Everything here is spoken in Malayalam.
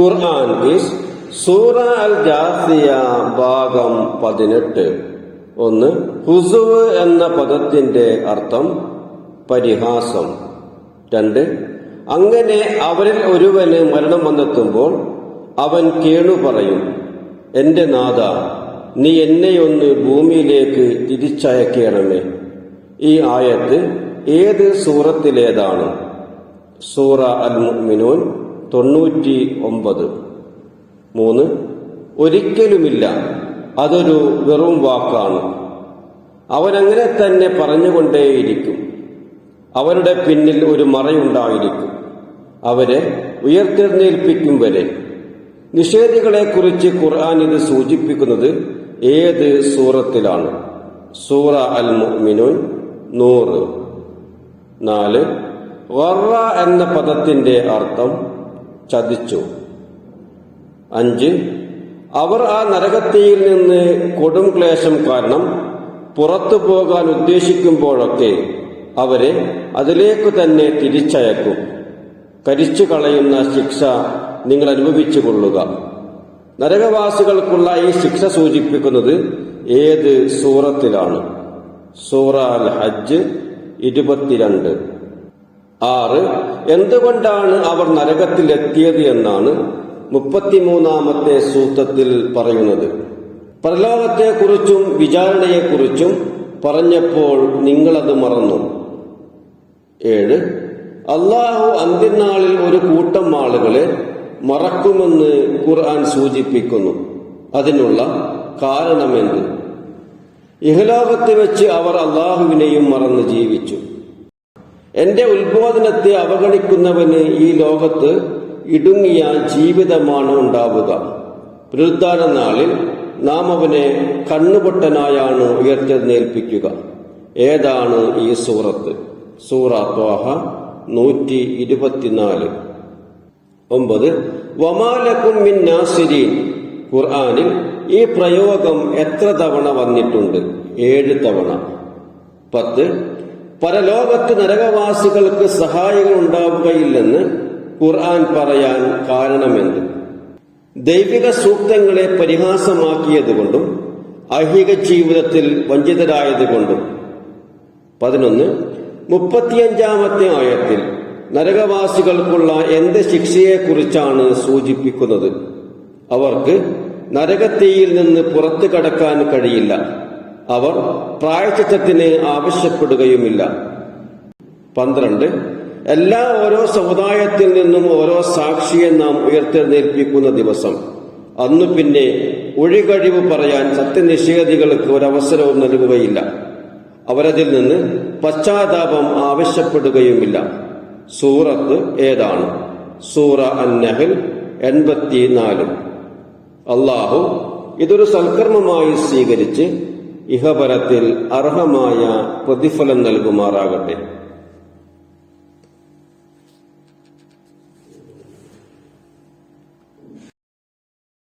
ഖുർആൻ ഈസ് സൂറ അൽ ജാസിയ ഭാഗം പതിനെട്ട്. ഒന്ന് ഹുസുവ് എന്ന പദത്തിന്റെ അർത്ഥം പരിഹാസം. രണ്ട് അങ്ങനെ അവരിൽ ഒരുവന് മരണം വന്നെത്തുമ്പോൾ അവൻ കേണു പറയും എന്റെ നാഥ നീ എന്നെയൊന്ന് ഭൂമിയിലേക്ക് തിരിച്ചയക്കണമേ. ഈ ആയത്ത് ഏത് സൂറത്തിലേതാണ്? സൂറ അൽ മുഅ്മിനൂൻ തൊണ്ണൂറ്റി ഒമ്പത് മൂന്ന് ഒരിക്കലുമില്ല. അതൊരു വെറും വാക്കാണ്. അവരങ്ങനെ തന്നെ പറഞ്ഞുകൊണ്ടേയിരിക്കും. അവരുടെ പിന്നിൽ ഒരു മറയുണ്ടായിരിക്കും. അവരെ ഉയർത്തെഴുന്നേൽപ്പിക്കും വരെ. നിഷേധികളെക്കുറിച്ച് ഖുർആൻ ഇത് സൂചിപ്പിക്കുന്നത് ഏത് സൂറത്തിലാണ്? സൂറ അൽ മുഅ്മിനൂൻ നൂറ്. നാല് വറ എന്ന പദത്തിന്റെ അർത്ഥം ചതിച്ചു. അഞ്ച് അവർ ആ നരകത്തിയിൽ നിന്ന് കൊടും ക്ലേശം കാരണം പുറത്തു പോകാൻ ഉദ്ദേശിക്കുമ്പോഴൊക്കെ അവരെ അതിലേക്ക് തന്നെ തിരിച്ചയക്കും. കരിച്ചു കളയുന്ന ശിക്ഷ നിങ്ങൾ അനുഭവിച്ചു കൊള്ളുക. നരകവാസികൾക്കുള്ള ഈ ശിക്ഷ സൂചിപ്പിക്കുന്നത് ഏത് സൂറത്തിലാണ്? സൂറ അൽ ഹജ്ജ് ഇരുപത്തിരണ്ട്. ആറ്. എന്തുകൊണ്ടാണ് അവർ നരകത്തിലെത്തിയത് എന്നാണ് മുപ്പത്തിമൂന്നാമത്തെ സൂത്രത്തിൽ പറയുന്നത്. പരലോകത്തെക്കുറിച്ചും വിചാരണയെക്കുറിച്ചും പറഞ്ഞപ്പോൾ നിങ്ങളത് മറന്നു. ഏഴ്. അള്ളാഹു അന്ത്യനാളിൽ ഒരു കൂട്ടം ആളുകളെ മറക്കുമെന്ന് ഖുർആൻ സൂചിപ്പിക്കുന്നു. അതിനുള്ള കാരണമെന്ത്? ഇഹലോകത്ത് വെച്ച് അവർ അള്ളാഹുവിനെയും മറന്ന് ജീവിച്ചു. എന്റെ ഉത്ബോധനത്തെ അവഗണിക്കുന്നവന് ഈ ലോകത്ത് ഇടുങ്ങിയ ജീവിതമാണ് ഉണ്ടാവുക. പുനരുദ്ധാന നാളിൽ നാം അവനെ കണ്ണുപൊട്ടനായാണ് ഉയർത്തെഴുന്നേൽപ്പിക്കുക. ഏതാണ് ഈ സൂറത്ത്? സൂറ ത്വാഹ നൂറ്റി ഇരുപത്തിനാല്. ഒമ്പത് വമാലക്കും മിൻ നാസിരീൻ. ഖുർആനിൽ ഈ പ്രയോഗം എത്ര തവണ വന്നിട്ടുണ്ട്? ഏഴ് തവണ. പത്ത് പരലോകത്ത് നരകവാസികൾക്ക് സഹായങ്ങൾ ഉണ്ടാവുകയില്ലെന്ന് ഖുർആൻ പറയാൻ കാരണമെന്ത്? ദൈവിക സൂക്തങ്ങളെ പരിഹാസമാക്കിയതുകൊണ്ടും ഐഹിക ജീവിതത്തിൽ വഞ്ചിതരായതുകൊണ്ടും. പതിനൊന്ന് മുപ്പത്തിയഞ്ചാമത്തെ ആയത്തിൽ നരകവാസികൾക്കുള്ള എന്ത് ശിക്ഷയെക്കുറിച്ചാണ് സൂചിപ്പിക്കുന്നത്? അവർക്ക് നരകത്തീയിൽ നിന്ന് പുറത്തു കടക്കാൻ കഴിയില്ല. അവർ പ്രായച്ചിത്തത്തിന് ആവശ്യപ്പെടുകയുമില്ല. പന്ത്രണ്ട് എല്ലാ ഓരോ സമുദായത്തിൽ നിന്നും ഓരോ സാക്ഷിയെ നാം ഉയർത്തെഴുന്നേൽപ്പിക്കുന്ന ദിവസം. അന്നു പിന്നെ ഒഴികഴിവ് പറയാൻ സത്യനിഷേധികൾക്ക് ഒരവസരവും നൽകുകയില്ല. അവരതിൽ നിന്ന് പശ്ചാത്താപം ആവശ്യപ്പെടുകയുമില്ല. സൂറത്ത് ഏതാണ്? സൂറ അന്നഹൽ എൺപത്തിനാല്. അള്ളാഹു ഇതൊരു സൽക്കർമ്മമായി സ്വീകരിച്ച് ഇഹപരത്തിൽ അർഹമായ പ്രതിഫലം നൽകുമാറാകട്ടെ.